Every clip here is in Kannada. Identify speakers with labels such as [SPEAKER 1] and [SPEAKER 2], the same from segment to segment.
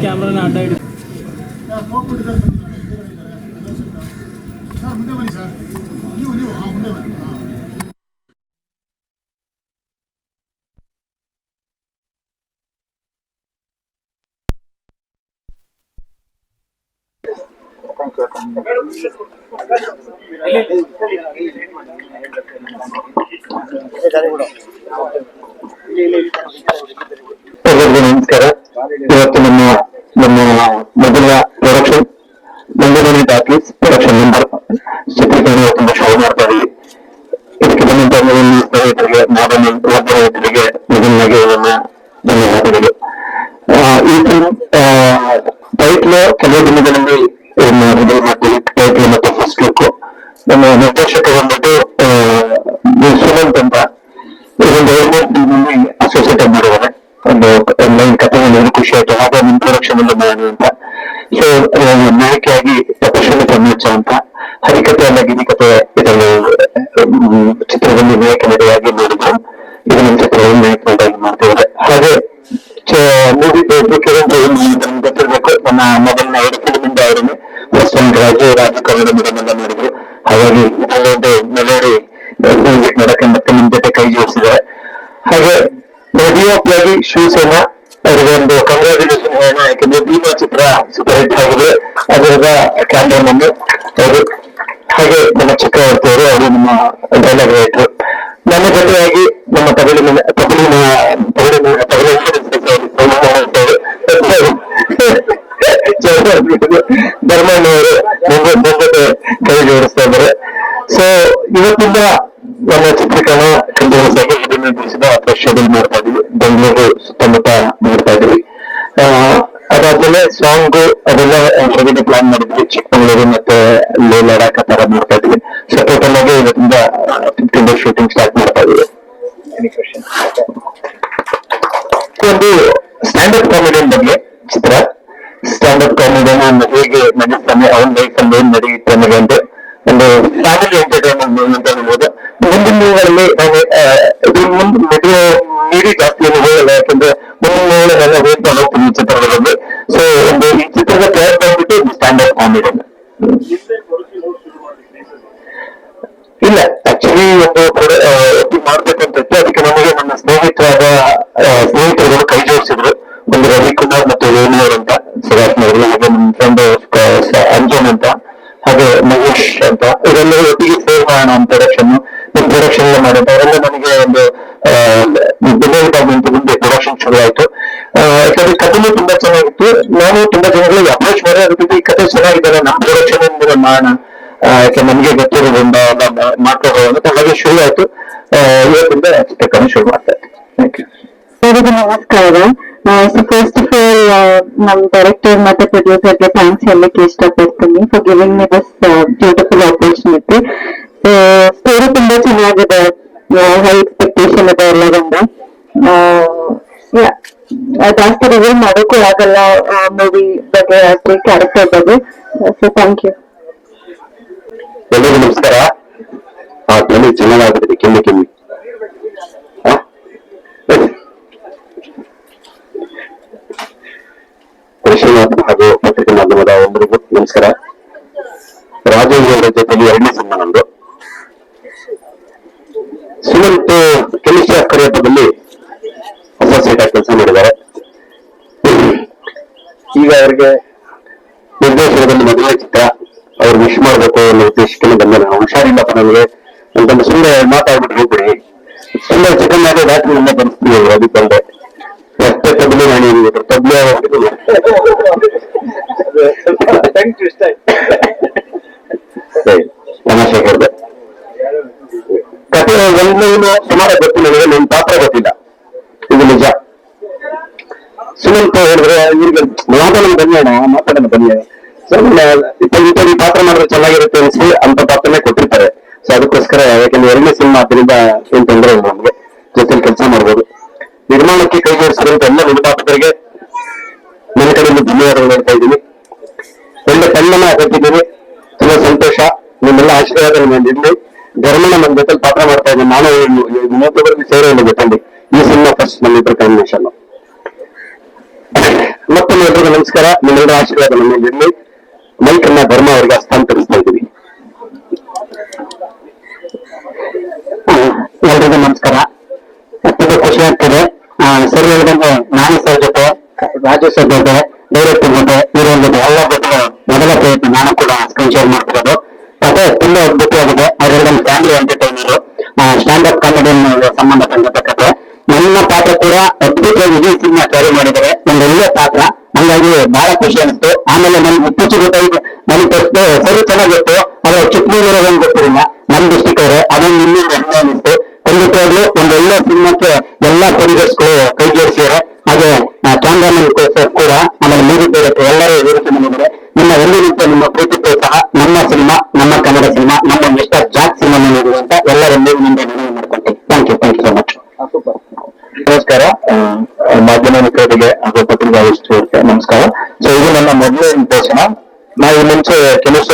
[SPEAKER 1] ಕ್ಯಾಮ್ರಾನ ಅಡ್ಡ ಹಿಡಿದು.
[SPEAKER 2] ಸರ್ ಮುಂದೆ ಬನ್ನಿ ಸರ್ ನೀವು ನೀವು ಹಾಂ ಮುಂದೆ ಬನ್ನಿ ಹಾಂ
[SPEAKER 3] ಎಲ್ಲರಿಗೂ ನಮಸ್ಕಾರ ಇವತ್ತು ನಮ್ಮ ಇದೊಂದು ಗೌರ್ಮೆಂಟ್ ಟೀಮಲ್ಲಿ ಅಸೋಸಿಯೇಟ್ ಮಾಡಿದ್ದಾರೆ ಒಂದು ಲೈನ್ ಕಥೆ ಹೇಳಿದ್ರೆ ಖುಷಿ ಆಯ್ತು ಹಾಗೆ ಒಂದು ಇಂಟ್ರೊಡಕ್ಷನ್ ಎಲ್ಲ ಮಾಡೋಣ ಅಂತ ಸೊ ನಾಯಕಿಯಾಗಿ ತಪಸ್ವಿನಿ ಬ್ರಹ್ಮೋತ್ಸ ಅಂತ ಹರಿಕಥೆ ಅಲ್ಲ ಗಿರಿಕಥೆ ಇದನ್ನು ಮ್, ಚಿತ್ರದಲ್ಲಿ ನಾಯಕ ನಟಿಯಾಗಿ ಮಾಡಿದ್ರು ಇದು ನಮ್ಮ ಚಿತ್ರದಲ್ಲಿ ನಾಯಕ ನಟಿಯಾಗಿ ಮಾಡ್ತಿದ್ದಾರೆ ಹಾಗೆ ಮೂವಿ ಕಿರಣ್ ನಮ್ಗೆ ಗೊತ್ತಿರ್ಬೇಕು ನನ್ನ ಮೊದಲನ ಎರಡು ಫಿಲ್ಮ್ ಇಂದ ಅವರನ್ನು ಫಸ್ಟ್ ಒಂದು ರಾಜು ರಾಜು ಕನ್ನಡ ಮೇಡಮ್ ಎಲ್ಲ ಮಾಡಿದ್ರು ಹಾಗಾಗಿ ಇದೊಂದು ಶಿವಸೇನಾ ಅವರಿಗೆ ಒಂದು ಹೇಳೋಣ ಯಾಕಂದ್ರೆ ಭೀಮಾ ಚಿತ್ರ ಸೂಪರ್ ಹಿಟ್ ಆಗಿದೆ. ಅದರ ಕ್ಯಾಮ್ರಾಮನ್ ಅವರು ಹಾಗೆ ನಮ್ಮ ಚಕ್ರವರ್ತಿ ಅವರು ಅವರು ನಮ್ಮ ಡೈಲಾಗ್ ರೈಟರ್ ನನ್ನ ಜೊತೆಯಾಗಿ ನಮ್ಮ ತಗಲಿನ ತಗಲಿನ ತಗಲಿನ ತಮಿಳಿನ ಧರ್ಮಣ್ಣವರು ಮುಂದೆ ಮುಂದೆ ಕೈ ಜೋಡಿಸ್ತಾ ಇದ್ದಾರೆ. ಸೊ ಇವತ್ತಿಂದ ನಮ್ಮ ಚಿತ್ರೀಕರಣ ಕಂಡು ದಿವಸದ ಶೆಡ್ಯೂಲ್ ಮಾಡ್ತಾ ಚಿಕ್ಕಮಗಳೂರು ಮತ್ತೆ ಲೇ ಲಡಾಖ್ ಆ ತರ ಮಾಡ್ತಾ ಇದೀವಿ ಸೊ ಟೋಟಲ್ ಆಗಿ ಇವತ್ತಿಂದ ಫಿಫ್ಟೀನ್ ಡೇಸ್ ಶೂಟಿಂಗ್ ಸ್ಟಾರ್ಟ್ ಮಾಡ್ತಾ ಇದೀವಿ ಒಂದು ಸ್ಟ್ಯಾಂಡರ್ಡ್ ಕಾಮಿಡಿಯನ್ ಬಗ್ಗೆ ಚಿತ್ರ ಸ್ಟ್ಯಾಂಡರ್ಡ್ ಕಾಮಿಡಿಯನ್ ಹೇಗೆ ನಡೆಸ್ತಾನೆ ಅವನ ಲೈಫ್ ಅಲ್ಲಿ ಏನ್ ನಡೆಯುತ್ತೆ ಅನ್ನೋದು ಒಂದು ಒಂದು ಫ್ಯಾಮಿಲಿ ಎಂಟರ್ಟೈನ್ಮೆಂಟ್ ಮೂವಿ ಅಂತ ಹೇಳ್ಬೋದು ಮುಂದಿನ ಮೂವಿಗಳಲ್ಲಿ ನಾನು ಆ, ಇದು ಮುಂದೆ ಮದುವೆ ಮೀರಿ ಜಾಸ್ತಿ ಏನು ಹೋಗಲ್ಲ ಯಾಕಂದ್ರೆ ಮುಂದಿನ ಮೂವಿ ನಾನು ಹೇಳ್ತಾ ಹೋಗ್ತೀನಿ ಈ ಚಿತ್ರಗಳಲ್ಲಿ ಸೊ ಒಂದು ಈ ಚಿತ್ರದ ಪ್ಲೇಯರ್ ಬಂದ್ಬಿಟ್ಟು ಸ್ಟ್ಯಾಂಡರ್ಡ್ ಕಾಮಿಡಿಯನ್ ಇಲ್ಲ ಆಕ್ಚುಲಿ ಒಂದು ಪ್ರೊಡ- ಆ, ಇದು ಮಾಡ್ಬೇಕಂತ ಅದಕ್ಕೆ ನಮಗೆ ನನ್ನ ಸ್ನೇಹಿತರಾದ ಸ್ನೇಹಿತರುಗಳು ಕೈ ಜೋಡಿಸಿದ್ರು. ಒಂದು ರವಿಕುಮಾರ್ ಮತ್ತು ವೇಣುವರ್ ಅಂತ ಸುಧಾಸ್ನವರು ಹಾಗೆ ನಮ್ಮ ಫ್ರೆಂಡ್ ಅಂಜನ್ ಅಂತ ಹಾಗೆ ಮಹೇಶ್ ಅಂತ. ಇವರೆಲ್ಲರೂ ಒಟ್ಟಿಗೆ ಸೇರ್ ಮಾಡೋಣ ಅಂತ ಪ್ರೊಡಕ್ಷನ್ ಪ್ರೊಡಕ್ಷನ್ ಎಲ್ಲ ಮಾಡಿದ್ದು. ಅವರೆಲ್ಲ ನನಗೆ ಒಂದು ಡಿಪಾರ್ಟ್ಮೆಂಟ್ ಮುಂದೆ ಪ್ರೊಡಕ್ಷನ್ ಶುರು ಆಯ್ತು ಯಾಕಂದ್ರೆ ಕಥೆನೂ ತುಂಬಾ ಚೆನ್ನಾಗಿತ್ತು. ನಾನು ತುಂಬಾ ಜನಗಳಿಗೆ ಅಪ್ರೋಚ್ ಮಾಡಿ ಅದಕ್ಕೆ ಈ ಕಥೆ ಚೆನ್ನಾಗಿದೆ ನಮ್ಮ ಪ್ರೊಡಕ್ಷನ್ ಮಾಡೋಣ ಯಾಕೆ ನಮ್ಗೆ ಗೊತ್ತಿರೋದ್ರಿಂದ ಎಲ್ಲ ಮಾ- ಮಾಡ್ಕೊಂಡು ಅಂತ ಹಾಗೆ ಶುರು ಆಯ್ತು. ಆ, ಇವತ್ತಿಂದ ಚಿತ್ರಕರಣ ಶುರು ಮಾಡ್ತಾ ಇದ್ದೀನಿ. ಥ್ಯಾಂಕ್ ಯು
[SPEAKER 4] ಎಲ್ಲರಿಗೂ ನಮಸ್ಕಾರ. ಸೊ ಫಸ್ಟ್ ಆಫ್ ಆಲ್ ನಮ್ ಡೈರೆಕ್ಟರ್ ಮತ್ತೆ ಪ್ರೊಡ್ಯೂಸರ್ಗೆ ಥ್ಯಾಂಕ್ಸ್ ಹೇಳಲಿಕ್ಕೆ ಇಷ್ಟಪಡ್ತೀನಿ for giving me this beautiful opportunity so story ತುಂಬಾ ಚೆನ್ನಾಗಿದೆ. ಹೈ ಎಕ್ಸ್ಪೆಕ್ಟೇಷನ್ ಇದೆ ಎಲ್ಲರಿಂದ. ಆ, yeah, ಆ, ಜಾಸ್ತಿ ರಿವ್ಯೂ ಮಾಡೋಕ್ಕೂ ಆಗಲ್ಲ ಮೂವಿ ಬಗ್ಗೆ ಆಗ್ಲಿ ಕ್ಯಾರೆಕ್ಟರ್ ಬಗ್ಗೆ. ಸೊ ಥ್ಯಾಂಕ್ ಯು
[SPEAKER 3] ಎಲ್ಲರಿಗೂ ನಮಸ್ಕಾರ. ಆ ಧ್ವನಿ ಚೆನ್ನಾಗಾಗ್ಬಿಟ್ಟಿದೆ ಕೆಮ್ಮಿ ಕೆಮ್ಮಿ ಆ? ಹಾಗೂ ಪತ್ರಿಕಾ ಮಾಧ್ಯಮದ ಎಲ್ಲರಿಗೂ ನಮಸ್ಕಾರ. ರಾಜೇಂದ್ರ ಅವರ ಜೊತೆಗೆ ಎರಡನೇ ಸಿನಿಮಾ ನಂದು. ಸುಮಂತ್ ಕೆಮಿಸ್ಟ್ರಿ ಆಫ್ ಅಸೋಸಿಯೇಟ್ ಆಗಿ ಕೆಲಸ ಮಾಡಿದ್ದಾರೆ. ಈಗ ಅವರಿಗೆ ನಿರ್ದೇಶನದಲ್ಲಿ ಮದುವೆ ಚಿತ್ರ ಅವ್ರು ವಿಶ್ ಮಾಡ್ಬೇಕು ಉದ್ದೇಶಕ್ಕೆ ಬಂದ ನಾನು. ಹುಷಾರಿಲ್ಲಪ್ಪ ನನಗೆ ಅಂತಂದ್ರೆ ಸುಮ್ಮನೆ ಮಾತಾಡ್ಬಿಟ್ಟು ಹೋಗ್ಬಿಡಿ. ಸುಮ್ಮನೆ ಚಿಕನ್ ಮಾಡಿ ರಾತ್ರಿ ಎಲ್ಲ ಬರ್ತೀವಿ ಅದಕ್ಕೆ ಅಷ್ಟೇ ತಬ್ಲಿ ಮಾಡಿ ತಬ್ಲಿ ತಮಾಷೆ ಹೇಳಿದೆ. ಕತೆ ಎಲ್ಲವೂ ಸುಮಾರು ಗೊತ್ತಿಲ್ಲ ನನಗೆ, ನನ್ನ ಪಾತ್ರ ಗೊತ್ತಿಲ್ಲ. ಇದು ನಿಜ. ಸುಮಂತ ಹೇಳಿದ್ರೆ, ಇವ್ರಿಗೆ ಮಾತಾಡೋಣ ಬನ್ನಿ ಮಾತಾಡೋಣ ಬನ್ನಿ ಸುಮ್ಮನೆ ಈ ಪಾತ್ರ ಮಾಡಿದ್ರೆ ಚೆನ್ನಾಗಿರುತ್ತೆ ಅನ್ಸಿ ಅಂತ ಪಾತ್ರನೇ ಕೊಟ್ಟಿರ್ತಾರೆ. ಸೊ ಅದಕ್ಕೋಸ್ಕರ ಯಾಕಂದ್ರೆ ಎರಡನೇ ಸಿನಿಮಾ ಅದರಿಂದ ಏನ್ ತೊಂದರೆ ಇಲ್ಲ ನಮ್ಗೆ. ಜೊತೆಲಿ ಕೆಲಸ ಮಾಡ್ಬೋದು. ನಿರ್ಮಾಣಕ್ಕೆ ಕೈ ಜೋಡಿಸಿರುವಂತ ಎಲ್ಲ ನಿರ್ಮಾಪಕರಿಗೆ ನನ್ನ ಕಡೆಯಿಂದ ಧನ್ಯವಾದಗಳು ಹೇಳ್ತಾ ಇದ್ದೀನಿ. ಒಳ್ಳೆ ಕಣ್ಣನ್ನ ಕೊಟ್ಟಿದ್ದೀನಿ ತುಂಬಾ ಸಂತೋಷ. ನಿಮ್ಮೆಲ್ಲ ಆಶೀರ್ವಾದ ನಿಮ್ಮಲ್ಲಿ ಧರ್ಮನ ನನ್ನ ಜೊತೆ ಪಾತ್ರ ಮಾಡ್ತಾ ಇದ್ದೀನಿ. ನಾನು ಮೂವತ್ತೊಬ್ಬರಿಗೆ ಸೇರೋ ಇಲ್ಲ ಜೊತೆಲಿ ಈ ಸಿನಿಮಾ ಫಸ್ಟ್ ನಮ್ಮಿಬ್ಬರ ಕಾಂಬಿನೇಷನ್ ಮತ್ತೊಮ್ಮೆ ಎಲ್ರಿಗೂ ನಮಸ್ಕಾರ. ನಿಮ್ಮೆಲ್ಲರ ಆಶೀರ್ವಾದ ನಮ್ಮ ಮೇಲೆ ಇರ್ಲಿ ಮೈಕ್ ಅನ್ನ ಧರ್ಮ ಅವರಿಗೆ ಹಸ್ತಾಂತರಿಸ್ತಾ ಇದ್ದೀವಿ. ಎಲ್ರಿಗೂ ನಮಸ್ಕಾರ. ತುಂಬಾ ಖುಷಿ ಆಗ್ತಿದೆ. ಸರ್ ಹೇಳಿದಂಗೆ ನಾನು ಸರ್ ಜೊತೆ, ರಾಜು ಸರ್ ಜೊತೆ ಡೈರೆಕ್ಟರ್ ಜೊತೆ ಹೀರೋ ಜೊತೆ ಎಲ್ಲ ಜೊತೆ ಮೊದಲ ಪ್ರಯತ್ನ ನಾನು ಕೂಡ ಸ್ಕ್ರೀನ್ ಶೇರ್ ಮಾಡ್ತಿರೋದು. ಕಥೆ ತುಂಬಾ ಅದ್ಭುತವಾಗಿದೆ ಅವರೆಲ್ಲ family entertainer stand up comedy ಸಂಬಂಧಪಟ್ಟಂತ ಕಥೆ ನನ್ನ ಪಾತ್ರ ಕೂಡ ಅದ್ಭುತವಾಗಿ ವಿಜಯ್ ಸಿನಿಮಾ ಕ್ಯಾರಿ ಮಾಡಿದರೆ ಒಂದು ಒಳ್ಳೆಯ ಪಾತ್ರ. ಹಂಗಾಗಿ ಬಹಳ ಖುಷಿ ಅನಿಸ್ತು ಆಮೇಲೆ ನಮ್ಗೆ ಇತ್ತೀಚೆಗೆ ಗೊತ್ತಾಯ್ತು ನನಗೆ ಫಸ್ಟ್ ಹೆಸರು ಚೆನ್ನಾಗಿತ್ತು, ಆದ್ರೆ ಚಿಕ್ಕಮಗಳೂರು ಗೊತ್ತಿರಲಿಲ್ಲ. ನಮ್ ಡಿಸ್ಟಿಕ್ ಅವರೇ ಅದೊಂದು ಇನ್ನೊಂದು ಹೆಮ್ಮೆ ಅನಿಸ್ತು ಖಂಡಿತವಾಗ್ಲೂ ಒಂದು ಒಳ್ಳೆ ಸಿನಿಮಾಕ್ಕೆ ಎಲ್ಲಾ ಪ್ರೊಡ್ಯೂಸರ್ಸ್ಗಳು ಕೈ ಜೋಡಿಸಿದ್ದಾರೆ ಹಾಗೆ ಕ್ಯಾಮ್ರಾಮನ್ ಕೂಡ ಆಮೇಲೆ ಮ್ಯೂಸಿಕ್ ಡೈರೆಕ್ಟರ್ ಎಲ್ಲರೂ ವೇದಿಕೆ ಬಂದಿದ್ದಾರೆ ನಿಮ್ಮ ಎಂದಿನಿಂದ ನಿಮ್ಮ ಪ್ರೀತಿ ಸಹ ನಮ್ಮ ಸಿನಿಮಾ, ನಮ್ಮ ಕನ್ನಡ ಸಿನಿಮಾ, ನಮ್ಮ ಮಿಸ್ಟರ್ ಜಾಕ್ ಸಿನಿಮಾ ನೀಡಿದೆ ಅಂತ ಎಲ್ಲರೆಂದಿಗೂ ನಿಮ್ಮ ಮನವಿ ಮಾಡ್ಕೊಂತೀನಿ thank you thank you so much ನಮಸ್ಕಾರ. ಮಾಧ್ಯಮ ಮಿತ್ರರಿಗೆ ಹಾಗೂ ಪತ್ರಿಕಾಗೋಷ್ಠಿಯವರಿಗೆ ನಮಸ್ಕಾರ. ಸೊ ಇದು ನನ್ನ ಮೊದಲನೇ ನಿರ್ದೇಶನ ನಾವು ಮುಂಚೆ ಕೆಲಸ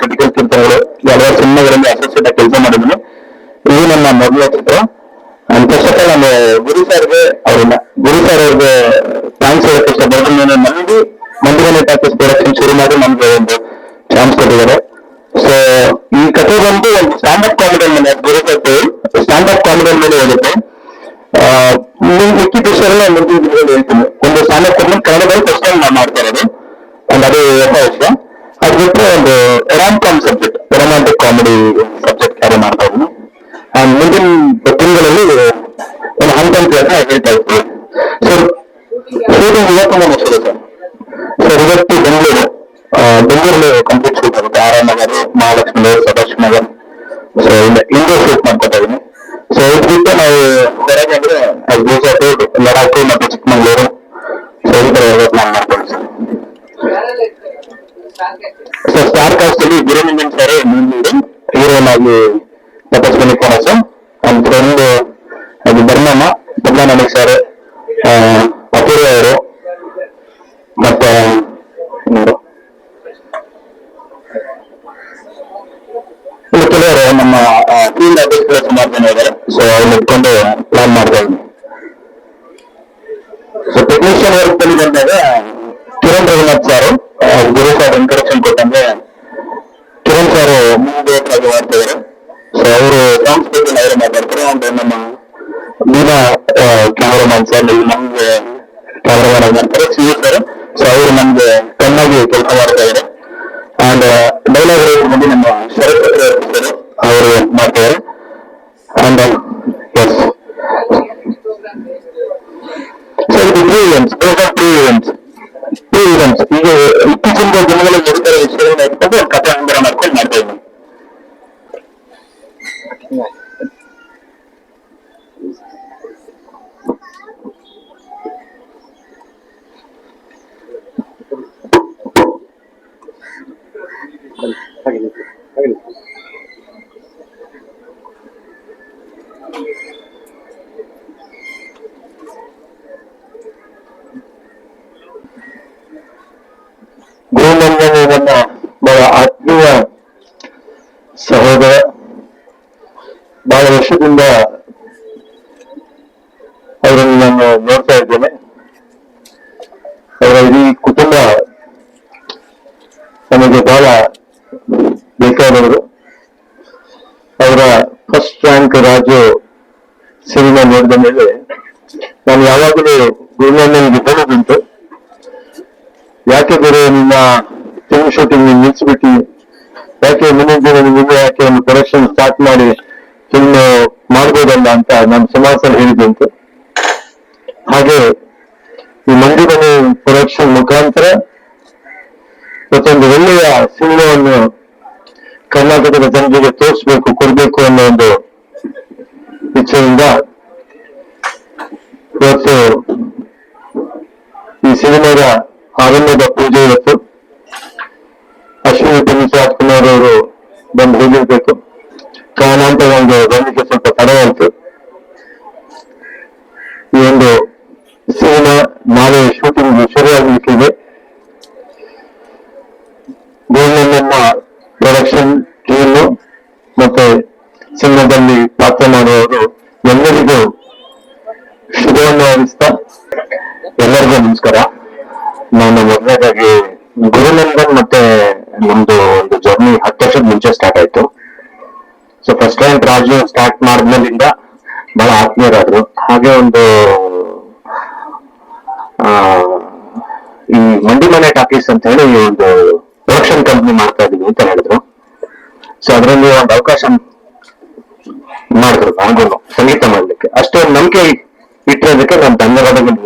[SPEAKER 3] ಕ್ರಿಟಿಕಲ್ ಚಿತ್ರಗಳು ಹಲವಾರು ಸಿನಿಮಾಗಳಲ್ಲಿ ಇಟ್ಕೊಂಡು ಪ್ಲಾನ್ ಮಾಡ್ತಾ ಇದ್ದೀನಿ ಸೊ ಟೆಕ್ನಿಷಿಯನ್ ವರ್ಕ್ ಅಲ್ಲಿ ಬಂದಾಗ Kiran Raghunath sir Guru sir introduction ಕೊಟ್ಟಂಗೆ ಕಿರಣ್ ಸರ್ ಮುಂದೆ ಆಗಿ ಮಾಡ್ತಾ ಇದ್ದಾರೆ ಸೊ ಅವರು ಸಾಂಗ್ಸ್ ಬಗ್ಗೆ ಅವರೇ ಮಾತಾಡ್ತಾರೆ. ಅಂದ್ರೆ ನಮ್ಮ ಮೀನಾ ಕ್ಯಾಮರಾಮನ್ ಸರ್ ನಮ್ಗೆ ಕ್ಯಾಮರಾಮನ್ ಮಾಡ್ತಾರೆ. ಸಿ ಸರ್ ಸೊ ಅವರು ನಮ್ಗೆ ಕಣ್ಣಾಗಿ ಕೆಲಸ ಮಾಡ್ತಾ ಇದ್ದಾರೆ ಅಂಡ್ ಡೈಲಾಗ್ ಬಂದು ನಮ್ಮ ಶರತ್ ಅವರು ಮಾಡ್ತಾರೆ ಅಂಡ್ ಎಸ್ ಸೊ ಇದು two events two events two events ಈಗ ಇತ್ತೀಚಿನ ದಿನಗಳಲ್ಲಿ ನಡೀತಾರೆ ವಿಷಯಗಳನ್ನ ಇಟ್ಕೊಂಡು ಒಂದು ಕಥೆ ಅಂಬರ ಮಾಡ್ಕೊಂಡು ಮಾಡ್ತಾ ಇದ್ದೀನಿ ಬಹಳ ಆತ್ಮೀಯ ಸಹೋದರ ಬಹಳ ವರ್ಷದಿಂದ ಅವರನ್ನು ನಾನು ನೋಡ್ತಾ ಇದ್ದೇನೆ ಕುಟುಂಬ ನಮಗೆ ಬಹಳ ಬೇಕಾದವರು ಅವರ ಫಸ್ಟ್ ರ್ಯಾಂಕ್ ರಾಜು ಸಿನಿಮಾ ನೋಡಿದ ಮೇಲೆ ನಾನು ಯಾವಾಗಲೂ ಗುರುನಂದನಿಗೆ ಹೇಳೋದುಂಟು ಯಾಕೆ ಬೇರೆ ನಿಮ್ಮ ಫಿಲ್ಮ್ ಶೂಟಿಂಗ್ ನಿಲ್ಲಿಸ್ಬಿಟ್ಟು ಯಾಕೆ ಮುಂದಿನ ದಿನ ನೀವು ಯಾಕೆ ಒಂದು ಪ್ರೊಡಕ್ಷನ್ ಸ್ಟಾರ್ಟ್ ಮಾಡಿ ಫಿಲ್ಮ್ ಮಾಡ್ಬೋದಲ್ಲ ಅಂತ ನಾನು ಸಮಾಸ ಹೇಳಿದಂತೆ ಹಾಗೆ ಈ ಮಂದಿರಮನೆ ಪ್ರೊಡಕ್ಷನ್ ಮುಖಾಂತರ ಮತ್ತೊಂದು ಒಳ್ಳೆಯ ಸಿನಿಮಾವನ್ನು ಕರ್ನಾಟಕದ ಜನರಿಗೆ ತೋರಿಸ್ಬೇಕು, ಕೊಡ್ಬೇಕು ಅನ್ನೋ ಒಂದು ಇಚ್ಛೆಯಿಂದ ಇವತ್ತು ಈ ಸಿನಿಮಾದ ಆರಂಭದ ಪೂಜೆ ಇವತ್ತು. ಅಶ್ವಿನಿ ಪುನೀತ್ ರಾಜ್ಕುಮಾರ್ ಅವರು ಬಂದು ಹೋಗಿರ್ಬೇಕು. ಕಾರಣಾಂತ ಒಂದು ಬಂದಕ್ಕೆ ಸ್ವಲ್ಪ ತಡ ಆಯ್ತು ಈ ಒಂದು ಸಿನಿಮಾ ನಾಳೆ ಶೂಟಿಂಗ್ ಶುರುವಾಗಲಿಕ್ಕಿದೆ. ಗೋಲ್ಡನ್ ಪ್ರೊಡಕ್ಷನ್ ಟೀಮ್ ಮತ್ತೆ ಸಿನಿಮಾದಲ್ಲಿ ಪಾತ್ರ ಮಾಡುವವರು ಎಲ್ಲರಿಗೂ ಶುಭವನ್ನು ಹಾರೈಸ್ತಾ ಎಲ್ಲರಿಗೂ ನಮಸ್ಕಾರ ನಾನು ಮೊದಲನೇದಾಗಿ ಗುರುನಂದನ್ ಮತ್ತೆ ನಮ್ದು ಒಂದು ಜರ್ನಿ ಹತ್ತು ವರ್ಷದ ಮುಂಚೆ ಸ್ಟಾರ್ಟ್ ಆಯ್ತು. So first time Raju start ಮಾಡಿದ್ಮೇಲಿಂದ ಬಹಳ ಆತ್ಮೀಯರಾದ್ರು. ಹಾಗೆ ಒಂದು ಈ ಮಂಡಿ ಮನೆ ಟಾಕೀಸ್ ಅಂತ ಹೇಳಿ ಒಂದು ಪ್ರೊಡಕ್ಷನ್ ಕಂಪ್ನಿ ಮಾಡ್ತಾ ಇದೀವಿ ಅಂತ ಹೇಳಿದ್ರು. ಸೊ ಅದರಲ್ಲಿ ಒಂದು ಅವಕಾಶ ಮಾಡಿದ್ರು ನನಗೂ ಸಂಗೀತ ಮಾಡ್ಲಿಕ್ಕೆ. ಅಷ್ಟೇ ನಂಬಿಕೆ ಇಟ್ಟಿರೋದಕ್ಕೆ ನಾನು ಧನ್ಯವಾದಗಳು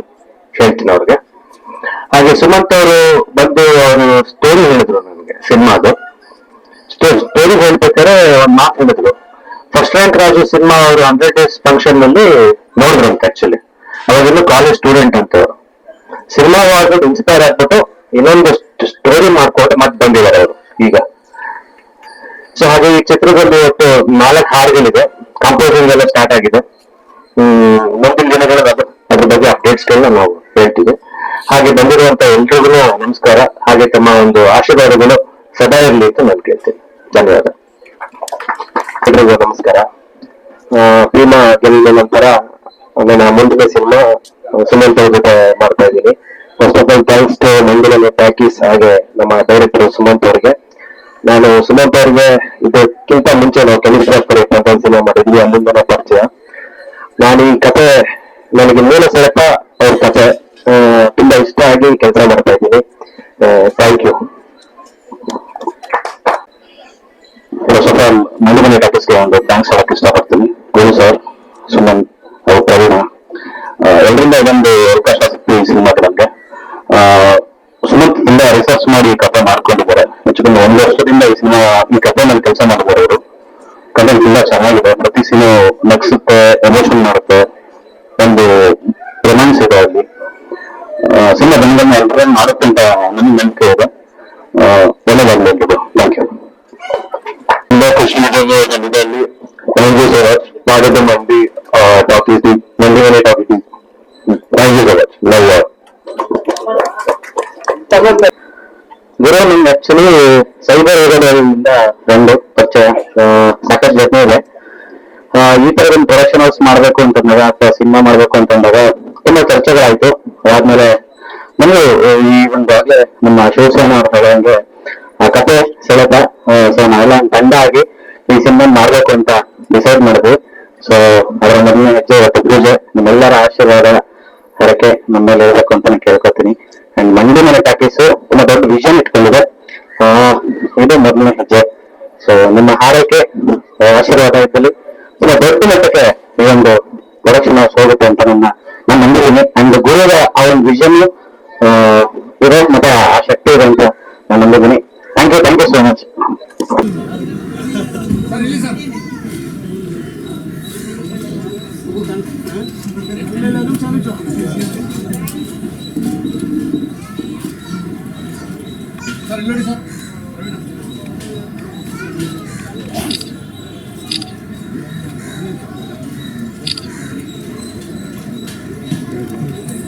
[SPEAKER 3] ಹೇಳ್ತೀನಿ ಅವ್ರಿಗೆ. ಹಾಗೆ ಸುಮಂತ್ ಅವರು ಬಂದು ಅವರು ಸ್ಟೋರಿ ಹೇಳಿದ್ರು ನನಗೆ ಸಿನಿಮಾದು ಸ್ಟೋರಿ ಹೇಳ್ಬೇಕಾದ್ರೆ ಫಸ್ಟ್ ರ್ಯಾಂಕ್ ರಾಜು ಸಿನಿಮಾ ಅವರು ಹಂಡ್ರೆಡ್ ಡೇಸ್ ಫಂಕ್ಷನ್ನಲ್ಲಿ ಅಂತ ಆಕ್ಚುಲಿ ಅವಾಗೆಲ್ಲ ಕಾಲೇಜ್ ಸ್ಟೂಡೆಂಟ್ ಅಂತ. ಅವರು ಸಿನಿಮಾ ಮಾಡ್ಬಿಟ್ಟು ಇನ್ಸ್ಪೈರ್ ಆಗ್ಬಿಟ್ಟು ಇನ್ನೊಂದು ಸ್ಟೋರಿ ಮಾಡ್ಕೊಂಡು ಮತ್ತೆ ಬಂದಿದ್ದಾರೆ ಅವರು ಈಗ. ಸೊ ಹಾಗೆ ಈ ಚಿತ್ರದಲ್ಲಿ ಒಟ್ಟು ನಾಲ್ಕು ಹಾಡುಗಳಿದೆ. ಕಂಪೋಸಿಂಗ್ ಎಲ್ಲ ಸ್ಟಾರ್ಟ್ ಆಗಿದೆ. ಮುಂದಿನ ದಿನಗಳಲ್ಲಿ ಅದ್ರ ಬಗ್ಗೆ ಅಪ್ಡೇಟ್ಸ್ ಗಳನ್ನ ನಾವು ಹೇಳ್ತೀವಿ. ಹಾಗೆ ಬಂದಿರುವಂತ ಎಲ್ರಿಗೂ ನಮಸ್ಕಾರ. ಹಾಗೆ ತಮ್ಮ ಒಂದು ಆಶೀರ್ವಾದಗಳು ಸದಾ ಇರಲಿ ಅಂತ ನಾನು ಕೇಳ್ತೀನಿ. ಧನ್ಯವಾದ. ಎಲ್ರಿಗೂ ನಮಸ್ಕಾರ. ಭೀಮಾ ಗೆಲ್ಲಿದ ನಂತರ ನನ್ನ ಮುಂದಿನ ಸಿನಿಮಾ ಸುಮಂತ್ ಜೊತೆ ಮಾಡ್ತಾ ಇದ್ದೀನಿ. First of all thanks to Mangaluru ಪ್ಯಾಕೀಸ್ ಹಾಗೆ ನಮ್ಮ ಡೈರೆಕ್ಟರ್ ಸುಮಂತ್ ಅವ್ರಿಗೆ. ನಾನು ಸುಮಂತ್ ಅವ್ರಿಗೆ ಇದಕ್ಕಿಂತ ಮುಂಚೆ ನಾವು ಕೆಮಿಸ್ಟ್ರಿ ಅಂತ ಒಂದು ಸಿನಿಮಾ ಮಾಡಿದ್ವಿ ಅಲ್ಲಿಂದ ಪರಿಚಯ. ನಾನು ಈ ಕತೆ ನನಗೆ ಮೂಲ ಸೆಳೆತ ಅವ್ರ ಕತೆ. ತುಂಬಾ ಇಷ್ಟ ಆಗಿ ಕೆಲಸ ಮಾಡ್ತಾ ಇದ್ದೀನಿ. ಥ್ಯಾಂಕ್ ಯು ಮನೆ ಟಾಕೀಸ್ಗೆ ಒಂದು ಥ್ಯಾಂಕ್ಸ್ ಹೇಳಕ್ ಇಷ್ಟಪಡ್ತೀನಿ ಗುರು ಸರ್ ಸುಮನ್ ಅವ್ರ ಪ್ರವೀಣ. ಎಲ್ಲರಿಂದ ಇದೊಂದು ಅವಕಾಶ ಸಿಕ್ತು ಈ ಸಿನಿಮಾ ನಮ್ಗೆ. ಸುಮಂತ್ ತುಂಬಾ ರಿಸರ್ಚ್ ಮಾಡಿ ಕಥೆ ಮಾಡ್ಕೊಂಡಿದ್ದಾರೆ. ಹೆಚ್ಚು ಒಂದು ವರ್ಷದಿಂದ ಈ ಸಿನಿಮಾ, ಈ ಕಥೆ ಮೇಲೆ ಕೆಲಸ ಮಾಡಿದ್ದಾರೆ ಅವರು ತುಂಬಾ ಚೆನ್ನಾಗಿದೆ. ಪ್ರತಿ ಸೀನು ನಗ್ಸುತ್ತೆ ಎಮೋಷನ್ ಮಾಡುತ್ತೆ. ಒಂದು ರೊಮ್ಯಾನ್ಸ್ ಇದೆ ಅಲ್ಲಿ. ಸಿನಿಮಾ ಬಂದನ್ನ ಮಾಡುತ್ತೆ. ಆಕ್ಚುಲಿ ಸೈಬರ್ ಯುಗದಿಂದ ಫ್ರೆಂಡ್ ಪರಿಚಯ ಸಾಕಷ್ಟು ಜೊತೆ ಇದೆ ಈ ತರ ಒಂದು ಪ್ರೊಡಕ್ಷನ್ ಹೌಸ್ ಮಾಡ್ಬೇಕು ಅಂತಂದಾಗ ಅಥವಾ ಸಿನಿಮಾ ಮಾಡ್ಬೇಕು ಅಂತಂದಾಗ ತುಂಬಾ ಚರ್ಚೆಗಳಾಯ್ತು. ಅದಾದ್ಮೇಲೆ ನಮ್ಗೆ ಈ ಒಂದು ಆಗ್ಲೇ ನಮ್ಮ ಶಿವಸೇನೆ ಅವ್ರ ಹೇಳಂಗೆ ಆ ಕತೆ ಸೆಳೆತ ಸೊ ನಾವೆಲ್ಲ ಒಂದು ತಂಡ ಆಗಿ ಈ ಸಿನಿಮಾ ಮಾಡಬೇಕು ಅಂತ ಡಿಸೈಡ್ ಮಾಡಿದ್ವಿ. ಸೊ ಅದರ ಮೊದಲನೇ ಹೆಜ್ಜೆ ಇವತ್ತು ಪೂಜೆ. ನಿಮ್ಮೆಲ್ಲರ ಆಶೀರ್ವಾದ ಹರಕೆ ನಮ್ಮ ಮೇಲೆ ಇರಬೇಕು ಅಂತ ಕೇಳ್ಕೊತೀನಿ. ಅಂಡ್ ಮಂಡಿ ಮನೆ ಟಾಕೀಸ್ ತುಂಬಾ ದೊಡ್ಡ ವಿಷನ್ ಇಟ್ಕೊಂಡಿದೆ. ಇದು ಮೊದಲನೇ ಹೆಜ್ಜೆ. ಸೊ ನಿಮ್ಮ ಹಾರೈಕೆ ಆ, ಆಶೀರ್ವಾದ ಇದ್ದಲ್ಲಿ ಸೊ ದೊಡ್ಡ ಮಟ್ಟಕ್ಕೆ ಈ ಒಂದು ಪ್ರೊಡಕ್ಷನ್ ಹೋಗುತ್ತೆ ಅಂತ ನನ್ನ ನಾನು ನಂಬಿದ್ದೀನಿ. ಅಂಡ್ ಗುರುಗಳ ಆ ಒಂದು ವಿಷನ್ ಇರೋ ಮತ್ತೆ ಆ ಶಕ್ತಿ ಇದೆ ಅಂತ ನಾನು ನಂಬಿದ್ದೀನಿ.